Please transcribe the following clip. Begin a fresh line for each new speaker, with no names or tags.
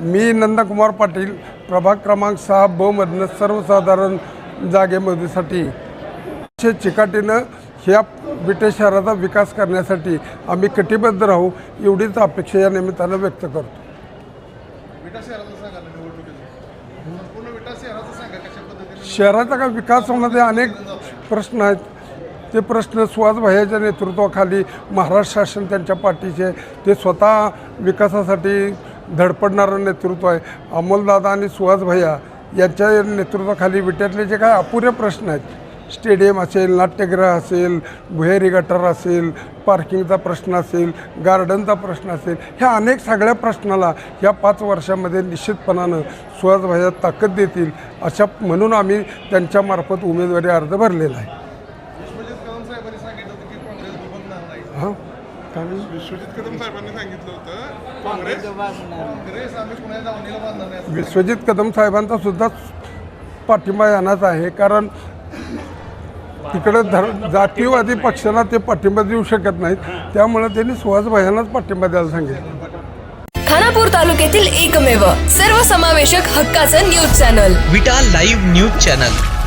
मी नंदकुमार पाटील प्रभाग क्रमांक सहा ब मधनं सर्वसाधारण जागेमध्येसाठी अतिशय चिकाटीनं ह्या विटे शहराचा विकास करण्यासाठी आम्ही कटिबद्ध राहू एवढीच अपेक्षा या निमित्तानं व्यक्त करतो.
शहराचं
का विकास होण्याचे अनेक प्रश्न आहेत. ते प्रश्न सुहास भैयाच्या नेतृत्वाखाली महाराष्ट्र शासन त्यांच्या पाठीचे. ते स्वतः विकासासाठी धडपडणारं नेतृत्व आहे. अमोलदादा आणि सुहास भैया यांच्या नेतृत्वाखाली विट्यातले जे काय अपुरे प्रश्न आहेत स्टेडियम असेल नाट्यगृह असेल भुहेरी गटर असेल पार्किंगचा प्रश्न असेल गार्डनचा प्रश्न असेल ह्या अनेक सगळ्या प्रश्नाला या पाच वर्षामध्ये निश्चितपणानं सुहास भैया ताकद देतील अशा म्हणून आम्ही त्यांच्यामार्फत उमेदवारी अर्ज भरलेला आहे. हां?
विश्वजित कदम साहेबांनी सांगितलं होतं. काँग्रेस? काँग्रेस आम्ही पुण्या दावणीला बांधणार नाही.
विश्वजित कदम साहेबांचा सुद्धा पाठिंबा यांनाच आहे कारण तिकडे धर जातीयवादी पक्षाला ते पाठिंबा देऊ शकत नाहीत. त्यामुळे त्यांनी सुहास भैयांनाच पाठिंबा द्यायला सांगितलं.
खानापूर तालुक्यातील एकमेव सर्वसमावेशक हक्काचं news channel.
Vita live news channel.